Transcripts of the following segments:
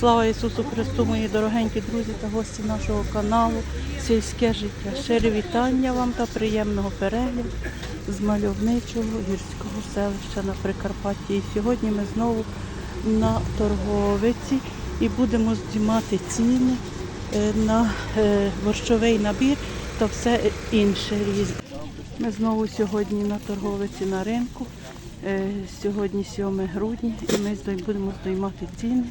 Слава Ісусу Христу, мої дорогенькі друзі та гості нашого каналу Сільське життя. Щире вітання вам та приємного перегляду з мальовничого гірського селища на Прикарпатті. І сьогодні ми знову на торговиці і будемо знімати ціни е, на е, борщовий набір та все інше різне. Ми знову сьогодні на торговиці на ринку. Е, Сьогодні 7 грудня і ми будемо здоймати ціни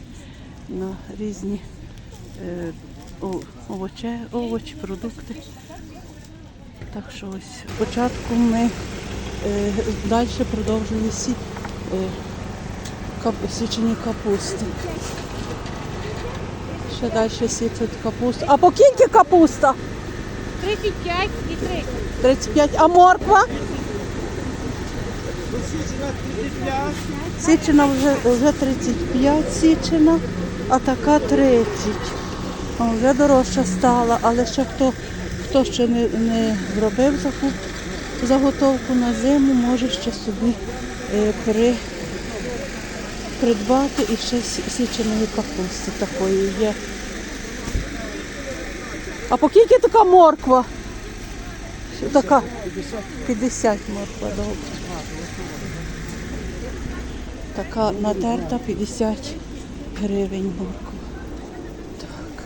на різні е, о- овоче, овочі, продукти. Так що ось спочатку ми е, далі продовжуємо сі, е, кап, січені капусти. Ще далі січуть капусту. А по кільки капуста? 35 і 30. 35. А морква? Січена вже, вже 35 січена, а така 30. О, вже дорожча стала, але ще хто, хто ще не, не зробив закуп, заготовку на зиму, може ще собі е, при, придбати і ще сі- січеної капусти такої є. А по скільки така морква? Що Така 50 морква добре. Така натерта 50 гривень морква. Так.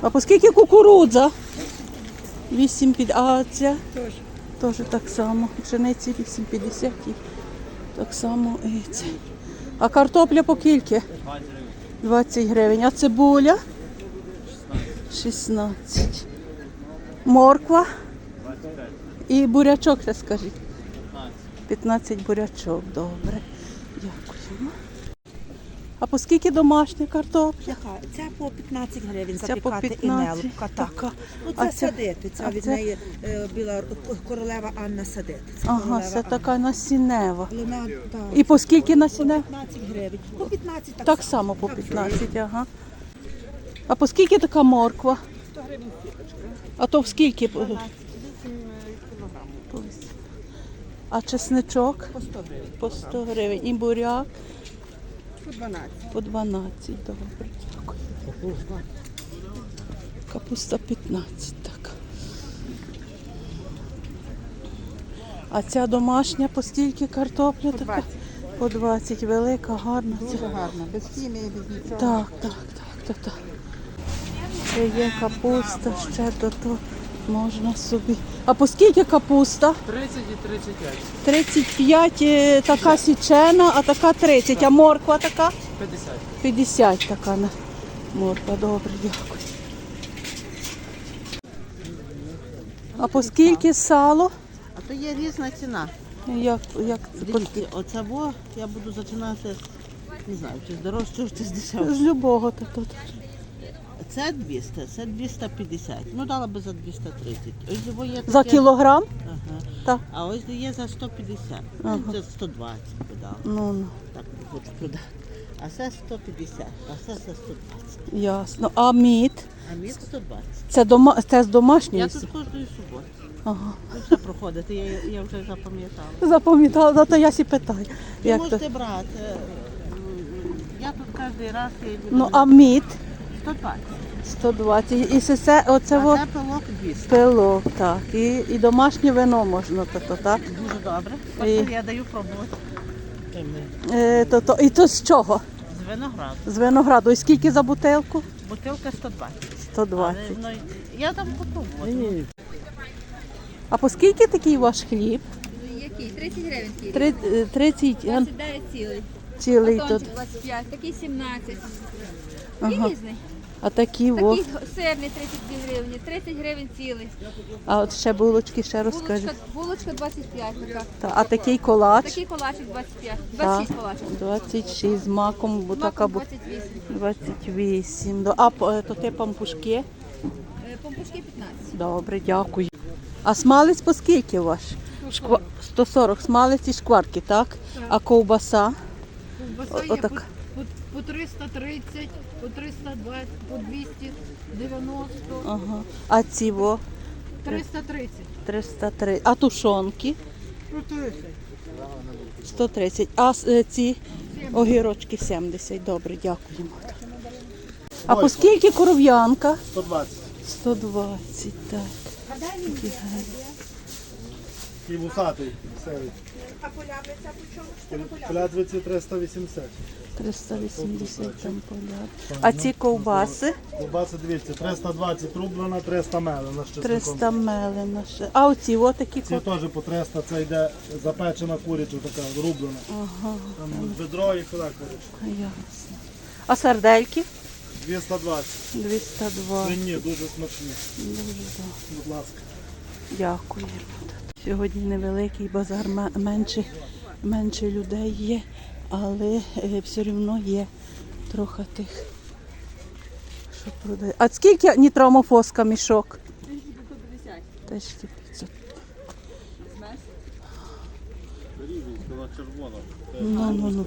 А по скільки кукурудза? 8 під... А ця? Теж. Так само. Пшениці 8,50 і так само і це. А картопля по скільки? 20 гривень. А цибуля? 16. Морква? І бурячок, ще скажіть. 15 бурячок, добре. Дякуємо. А по скільки домашня картопля? Яка? Це по 15 гривень Ця по запікати 15. і мелка. Так. Така. Ну, А це ця- садити. Це а від це- неї е, біла королева Анна садити. Це Ага, королева це Анна. така насінева. Вона, так, І по скільки по насінева? 15 гривень. По 15 так, Так само по Так, 15, ага. А по скільки така морква? 100 гривень. А то в скільки? 8 кілограм. А чесничок? По 100 гривень. По 100 гривень. І буряк По 12. по 12. Добре, дякую. Капуста 15, так. А ця домашня по стільки картопля така? По 20. Велика, гарна. Ця. Дуже гарно. Без хімії, без нічого. Так, так, так, так, так. Ще є капуста, ще до того можна собі. А по скільки капуста? 30 і 35. 35 е, така січена, а така 30. А морква така? 50. 50 така на морква. Добре, дякую. А по скільки сало? А то є різна ціна. Як, як Дивіться, оце во я буду починати, не знаю, чи з дорожчого, чи з дешевшого. з любого то тут. Це 200, це 250. Ну дала би за 230. Ось є За кілограм? Ага. Так. А ось є за 150. Ага. Ну, Це 120 би дала. Ну, ну, Так хочу продати. А це 150, а це за 120. ясно. А мід? А мід 120. Це, дома... це з домашньої? Я тут кожної суботи. Ага. Ви все проходите, я, я вже запам'ятала. Запам'ятала, зато я сі питаю. Ви Як то? можете брати. Я тут кожен раз я йду. Ну, а мід 120. 120. І все, оце А во це пилок 200. пилок, так. І, і домашнє вино можна, то, то, так? Дуже добре. І- я даю пробувати. Е, то, то, і то з чого? З винограду. З винограду. І скільки за бутилку? Бутилка 120. 120. Але, ну, я там купив. А по скільки такий ваш хліб? Який? 30 гривень кіло. Три- е, 30 га- 29 цілий. Цілий тут. 25, такий 17. Ага. І різний. А такі во. Такий сирний 32 гривні, 30 гривень цілий. А от ще булочки, ще розкажи. Булочка, булочка 25 така. Та, а такий колач? Такий колачик 25. 26 колачик. 26 з маком, бо З така бу- 28. 28. До- А по- то ти пампушки? Е, Помпушки 15. Добре, дякую. А смалець по скільки ваш? Шква... 140 смалець і шкварки, так? А ковбаса? Ковбаса О- є отак. по, по, по 330, по 320, по 290, Ага. А ці во? 330. 303. А тушонки? 30. 130. А с- е, ці огірочки 70. Добре, дякуємо. А по скільки коров'янка? 120. 120, так. І вусатий. А полявниця по чому? Що? Полядвиці 380. 380 там поляк. А ці ковбаси? Колбаси дивіться, 320 рублена, 300 мелена з чесником. 300 мелена ще. А оці отакі Ці теж по 300, це йде запечена куряча така, рублена. Ага, Там бедро і куди коротше. ясно. А сардельки? 220. 202. Свині, дуже смачні. Дуже добре. Будь ласка. Дякуємо. Сьогодні невеликий базар, менше, менше людей є, але е, все одно є трохи тих, що продає. А скільки нітромофоска мішок? 1500. Ну, ну, ну.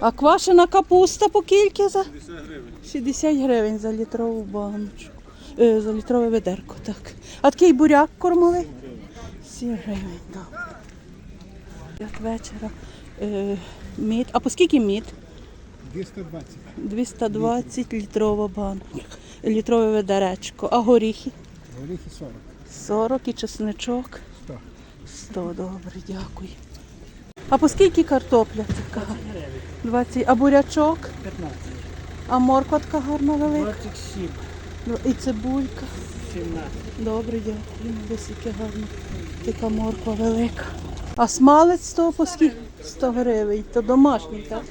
А квашена капуста по кільки за? 60 гривень. 60 гривень за літрову баночку. Е, за літрове ведерко, так. А такий буряк кормовий? 7 гривень, добре. П'ять вечора. Е, мід. А по скільки мід? 220. 220 літрова баночка. Літрове ведеречко. А горіхи? Горіхи 40. 40 і чесничок. 100. 100, добре, дякую. А по скільки картопля така? 20. А бурячок? 15. А морква така гарна велика? 27. Ну, І цибулька. 17. Добре, дякую. Десь яке гарно. Така морква велика. А смалець того по скільки? 100 гривень. То домашній, так?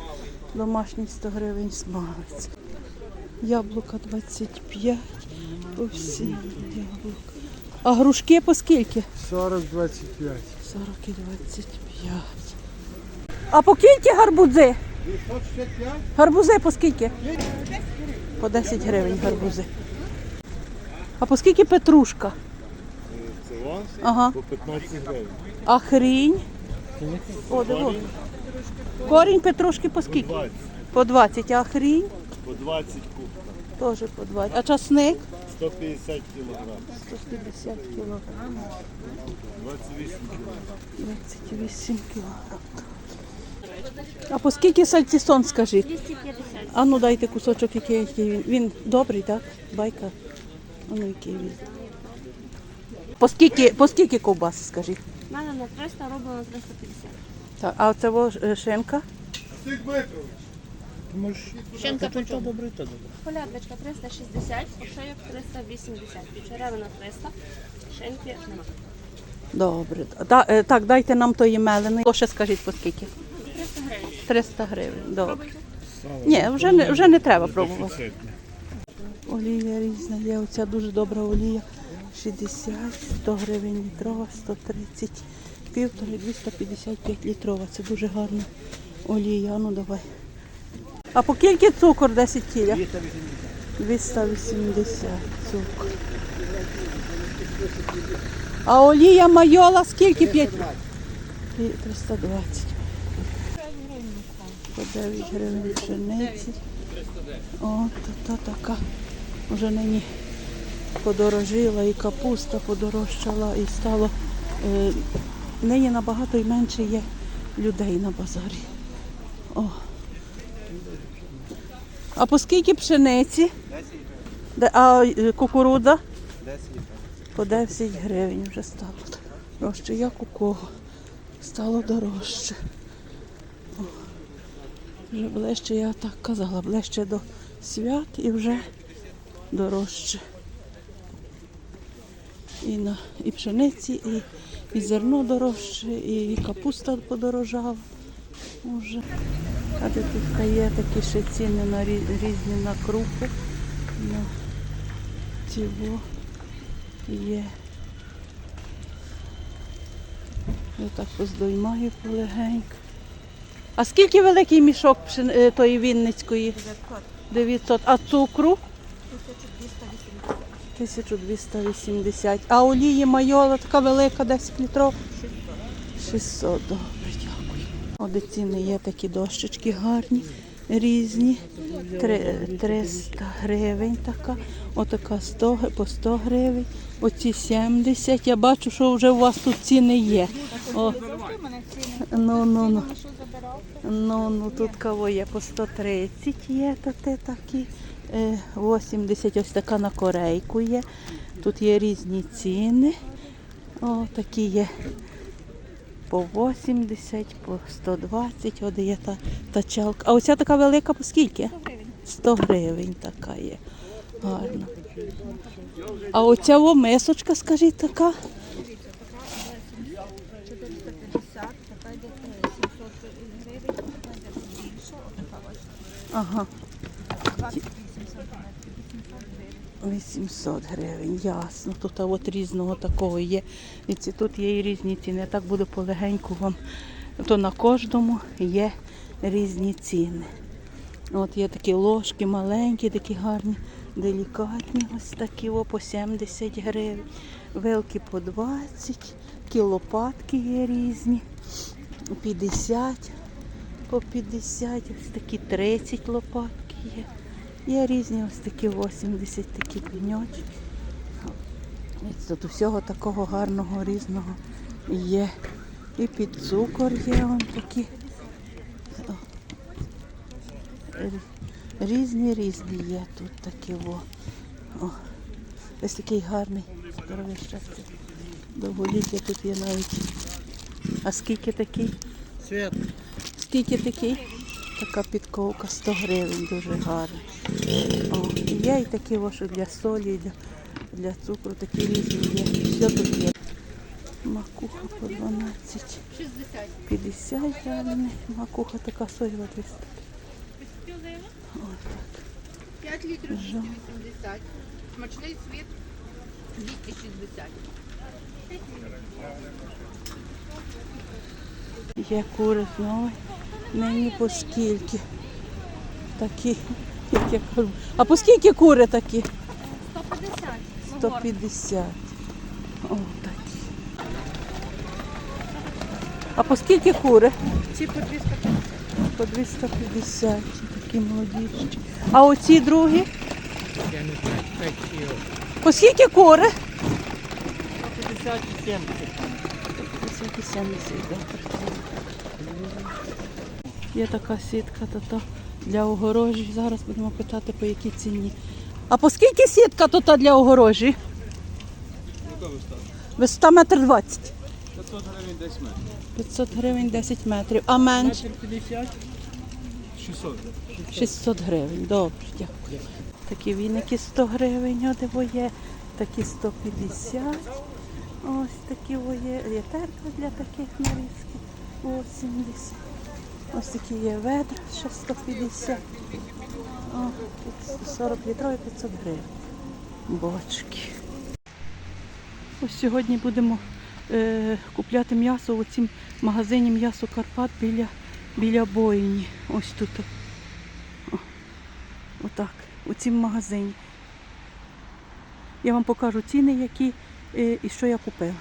Домашній 100 гривень смалець. Яблука 25. По всім яблука. А грушки по скільки? 40, 25. 40 і 25. А по скільки гарбузи? 265? Гарбузи по скільки? По 10 гривень гарбузи. А по скільки петрушка? Це вон? Ага. По 15 гривень. А хрінь? О, диво. Корінь петрушки по скільки? 20. По 20, а хрінь По 20 куб. теж по 20. А часник? 150 кг. 150 кг. 28 кг. 28 кг. А по скільки сальцісон, скажіть? 250. А ну дайте кусочок, який, який він. Він добрий, так? Байка. А ну який він. По скільки, по скільки ковбаси, скажіть? У мене на 300 робимо на 350. Так, а це во, е, шинка? Шинка по чому? Полядвичка 360, шийок 380, півчеревина 300, шинки нема. Добре. Да, е, так, дайте нам тої мелени. То скажіть по скільки? 300 гривень. 300 гривень. Добре. Ні, вже не, вже не треба пробувати. Олія різна є. Оця дуже добра олія. 60, 100 гривень літрова, 130, півтори, 255 літрова. Це дуже гарна олія. Ну давай. А по скільки цукор 10 кіля? 280 цукор. А олія майола скільки? 5? 320. По 9 гривень пшениці. О, то, то така. Вже нині подорожила і капуста подорожчала і стало. Е, нині набагато і менше є людей на базарі. О. А по скільки пшениці? Де, а е, кукурудза? По 10 гривень вже стало дорожче. Як у кого? Стало дорожче. Вже ближче, я так казала, ближче до свят і вже дорожче. І, на, і пшениці, і, і зерно дорожче, і капуста подорожала. Уже. А де тут є такі ще ціни на різні на крупи, на цього є. Я так поздоймаю полегенько. А скільки великий мішок пшен- е, тої Вінницької? 900. А цукру? 1280. А олії майола така велика, 10 літров? 600. Добре, дякую. Оде ціни є такі дощечки гарні. різні. 300 гривень така. Отака 100, по 100 гривень. Оці 70. Я бачу, що вже у вас тут ціни є. О. Ну, ну, ну. Ну, ну тут кого є по 130 є то те такі. Е, 80 ось така на корейку є. Тут є різні ціни. О, такі є по 80, по 120, от є та, та чалка. А оця така велика по скільки? 100 гривень така є. Гарно. А оця о, мисочка, скажіть, така? 450, така йде 700 гривень, така йде більше, така ось Ага, 28 сантиметрів, 800 гривень. ясно. Тут а от різного такого є. І ці тут є і різні ціни. Я так буду полегеньку вам. То на кожному є різні ціни. От є такі ложки маленькі, такі гарні, делікатні, ось такі о, по 70 гривень. Вилки по 20, такі лопатки є різні, 50, по 50, ось такі 30 лопатки є. Є різні ось такі 80 такі пеньочки. Ось Тут усього такого гарного різного є. І під цукор є он такі. Різні різні є тут такі во. О. Ось такий гарний здоровий щастя. Довголіття тут є навіть. А скільки такий? Свят. Скільки такий? Така підковка 100 гривень, дуже гарна. О, і є і такі що для солі, для, для цукру, такі різні є. Все тут є. Макуха по 12, 50 гривень. Макуха така соєва 200. 5 літрів 280. Смачний світ 260. Є кури знову. Нині по скільки? Такі, як я. А по скільки кури такі? 150. 150. О, такі. А по скільки кури? Ці по 250. По 250, такі молодіші. А оці другі? Я не знаю, 5 кіло. По скільки кури? 50 і 70. 50 і 70, добре. Є така сітка то то для огорожі. Зараз будемо питати, по якій ціні. А по скільки сітка то та для огорожі? Висота метр двадцять. 500 гривень десь метр. 500 гривень 10 метрів. А менше? 50. 600. 600 гривень. Добре, дякую. Такі віники 100 гривень, одиво є. Такі 150. Ось такі о є. Є терка для таких нарізків. 80. Ось такі є ведра, ще 150. О, тут 40 літрові 500 гривень. Бочки. Ось сьогодні будемо е, купляти м'ясо у цім магазині м'ясо Карпат біля, біля бойні. Ось тут. О, отак, у цім магазині. Я вам покажу ціни, які е, і що я купила.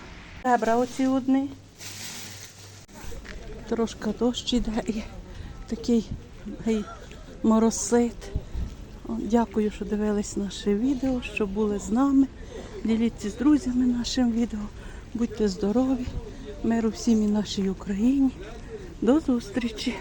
Ребра оці одні. Трошки дощ іде і такий гей, моросит. Дякую, що дивились наше відео, що були з нами. Діліться з друзями нашим відео. Будьте здорові, миру всім і нашій Україні. До зустрічі!